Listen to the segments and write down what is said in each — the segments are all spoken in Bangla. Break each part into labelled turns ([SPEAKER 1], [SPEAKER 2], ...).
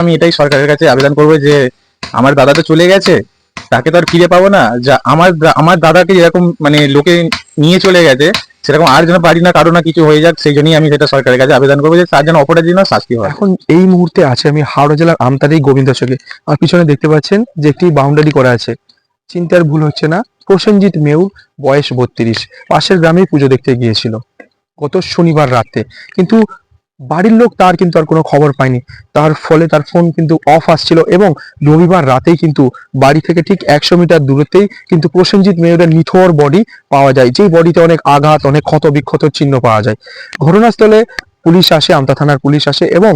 [SPEAKER 1] আমি এটাই সরকারের কাছে আবেদন করব যে, আমার দাদা তো চলে গেছে, তাকে তো আর ফিরে পাবো না। যা, আমার আমার দাদাকে যেরকম মানে লোকে নিয়ে চলে গেছে, সেরকম আর যেন বাড়ি না, কারও না কিছু হয়ে যাক, সেই জন্যই আমি সেটা সরকারের কাছে আবেদন করব যে, তার যেন অপরাধ যেন শাস্তি হয়।
[SPEAKER 2] এখন এই মুহূর্তে আছে, আমি হাওড়া জেলার আমতারি গোবিন্দচকে আর পিছনে দেখতে পাচ্ছেন যে একটি বাউন্ডারি করা আছে। চিন্তার ভুল হচ্ছে না, প্রসেনজিৎ মেউর, বয়স বত্রিশ, পাশের গ্রামে পুজো দেখতে গিয়েছিল, গত শনিবার রাতে। কিন্তু বাড়ির লোক তার কিন্তু আর কোনো খবর পায়নি। তার ফলে তার ফোন কিন্তু অফ আসছিল এবং রবিবার রাতেই কিন্তু বাড়ি থেকে ঠিক একশো মিটার দূরতেই কিন্তু প্রসেনজিৎ মেয়রের নিথর বডি পাওয়া যায়, যেই বডিতে অনেক আঘাত, অনেক ক্ষত বিক্ষত চিহ্ন পাওয়া যায়। ঘটনাস্থলে পুলিশ আসে, আমতা থানার পুলিশ আসে এবং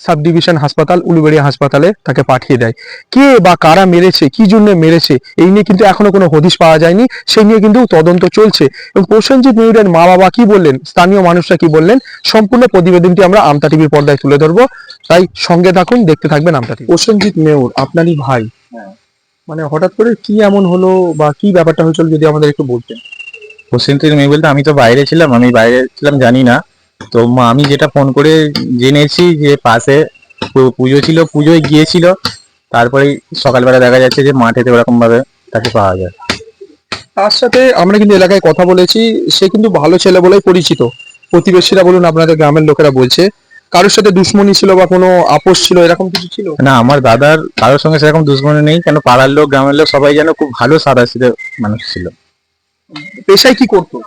[SPEAKER 2] সাব ডিভিশন হাসপাতাল উলুবেড়িয়া হাসপাতালে তাকে পাঠিয়ে দেয়। কে বা কারা মেরেছে কি জন্য মেরেছে এই নিয়ে কিন্তু এখনও কোনো হদিশ পাওয়া যায়নি। সেই নিয়ে কিন্তু তদন্ত চলছে। এবং প্রসেনজিৎ ময়ূরের মা বাবা কি বললেন স্থানীয় মানুষরা কি বললেন সম্পূর্ণ প্রতিবেদনটি আমরা আমতা টিভির পর্দায় তুলে ধরবো। তাই সঙ্গে থাকুন দেখতে থাকবেন আমতা টিভি। প্রসেনজিৎ মেয়র আপনারই ভাই। মানে হঠাৎ করে কি এমন হলো বা কি ব্যাপারটা হয়েছিল যদি আমাদের একটু বলতেন?
[SPEAKER 1] থেকে মেয়ে বলতে আমি তো বাইরে ছিলাম আমি বাইরে ছিলাম জানি না। তো মা- আমি যেটা ফোন করে জেনেছি যে পাশে পুজো ছিল পুজোয় গিয়েছিল তারপরে সকালবেলা দেখা যাচ্ছে যে মাঠেতে ওরকম ভাবে তাকে পাওয়া যায়।
[SPEAKER 2] তার সাথে আমরা কিন্তু এলাকায় কথা বলেছি সে কিন্তু ভালো ছেলে বলেই পরিচিত। প্রতিবেশীরা বলুন আপনাদের গ্রামের লোকেরা বলছে। কারোর সাথে দুশ্মনী ছিল বা কোনো আপোষ ছিল এরকম কিছু ছিল?
[SPEAKER 1] না আমার দাদার কারোর সঙ্গে সেরকম দুশ্মনী নেই কেন পাড়ার লোক গ্রামের লোক সবাই যেন খুব ভালো সাদা সিধে মানুষ ছিল।
[SPEAKER 2] পেশায় কি করতো?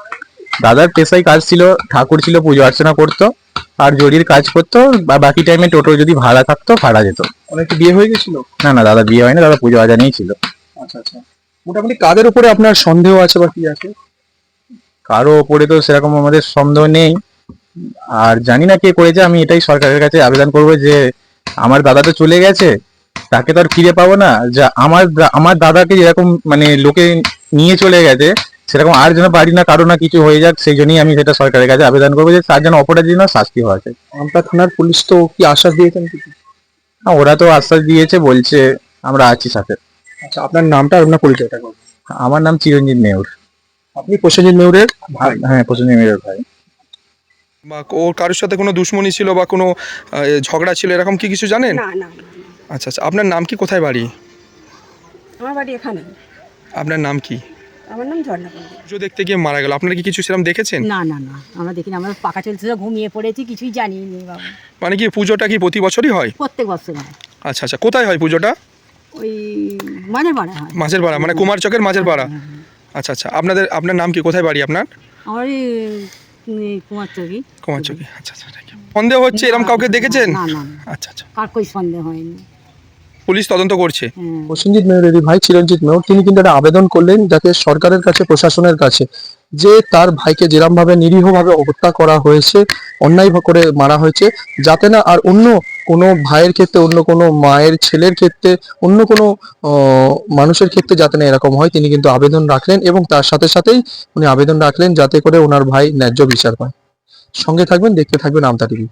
[SPEAKER 1] দাদার পেশায় কাজ ছিল ঠাকুর ছিল পুজো অর্চনা করতো আর জরির কাজ করতো বা বাকি টাইমে টোটো যদি ভাড়া থাকতো ভাড়া যেত।
[SPEAKER 2] অনেক বিয়ে হয়ে গেছিল?
[SPEAKER 1] না না দাদা বিয়ে হয়নি দাদা পুজো আজা নিয়েই ছিল।
[SPEAKER 2] আচ্ছা আচ্ছা। মোটামুটি কাদের উপরে আপনার সন্দেহ আছে বা কি আছে?
[SPEAKER 1] কারও ওপরে তো সেরকম আমাদের সন্দেহ নেই। আর জানি না কে করেছে আমি এটাই সরকারের কাছে আবেদন করব যে আমার দাদা তো চলে গেছে তাকে তো আর ফিরে পাবো না। যা আমার আমার দাদাকে যেরকম মানে লোকে নিয়ে চলে গেছে সেরকম আর যেন বাড়ি না কারও না কিছু হয়ে যাক সেই জন্যই আমি সেটা সরকারের কাছে আবেদন করব যে তার যেন অপরাধ যেন শাস্তি হওয়া যায়।
[SPEAKER 2] আমতা থানার পুলিশ তো কি আশ্বাস দিয়েছেন কিছু?
[SPEAKER 1] হ্যাঁ, ওরা তো আশ্বাস দিয়েছে বলছে আমরা আছি সাথে।
[SPEAKER 2] আচ্ছা আপনার নামটা আর আপনার পরিচয়টা করুন
[SPEAKER 1] আমার নাম চিরঞ্জিত মেয়র
[SPEAKER 2] আপনি প্রসেনজিৎ মেয়রের ভাই?
[SPEAKER 1] হ্যাঁ প্রসেনজিৎ মেয়র ভাই।
[SPEAKER 3] বা ওর কারোর সাথে কোনো দুশ্মনী ছিল বা কোনো আহ, ঝগড়া ছিল এরকম কি কিছু জানেন?
[SPEAKER 4] না না না।
[SPEAKER 3] আচ্ছা আচ্ছা আপনার নাম কি? কোথায় বাড়ি?
[SPEAKER 4] আমার বাড়ি এখানে।
[SPEAKER 3] আপনার নাম কি?
[SPEAKER 4] আমার নাম ঝর্ণা
[SPEAKER 3] পুজো দেখতে গিয়ে মারা গেল। আপনারা কি কিছু সেরকম দেখেছেন?
[SPEAKER 4] না না না। আমরা দেখিনি। আমরা পাকা চলছিল ঘুমিয়ে পড়েছি কিছুই জানি নি বাবা।
[SPEAKER 3] মানে কি পুজোটা কি প্রতি বছরই হয়?
[SPEAKER 4] প্রত্যেক বছর হয়।
[SPEAKER 3] আচ্ছা আচ্ছা। কোথায় হয় পুজোটা?
[SPEAKER 4] ওই মাঝের বাড়া হয়।
[SPEAKER 3] মাঝের পাড়া মানে কুমার চকের মাঝের পাড়া।
[SPEAKER 4] হ্যাঁ, হ্যাঁ।
[SPEAKER 3] আচ্ছা আচ্ছা। আপনাদের আপনার নাম কি? কোথায় বাড়ি আপনার?
[SPEAKER 4] আমার এই কুমার চৌকি।
[SPEAKER 3] কুমার চকে। আচ্ছা আচ্ছা। সন্দেহ হচ্ছে এরকম কাউকে দেখেছেন?
[SPEAKER 4] না না না।
[SPEAKER 3] আচ্ছা আচ্ছা।
[SPEAKER 4] কার কই সন্দেহ হয়নি।
[SPEAKER 3] পুলিশ তদন্ত করছে।
[SPEAKER 2] প্রসেনজিৎ মেয়রেরই ভাই চিরঞ্জিত মেয়র তিনি কিন্তু একটা আবেদন করলেন যাতে সরকারের কাছে প্রশাসনের কাছে যে তার ভাইকে যেরকম ভাবে নিরীহভাবে হত্যা করা হয়েছে অন্যায় করে মারা হয়েছে যাতে না আর অন্য কোনো ভাইয়ের ক্ষেত্রে অন্য কোনো মায়ের ছেলের ক্ষেত্রে অন্য কোনো আহ, মানুষের ক্ষেত্রে যাতে না এরকম হয় তিনি কিন্তু আবেদন রাখলেন এবং তার সাথে সাথেই উনি আবেদন রাখলেন যাতে করে ওনার ভাই ন্যায্য বিচার পায়। সঙ্গে থাকবেন দেখতে থাকবেন আমতা টিভি।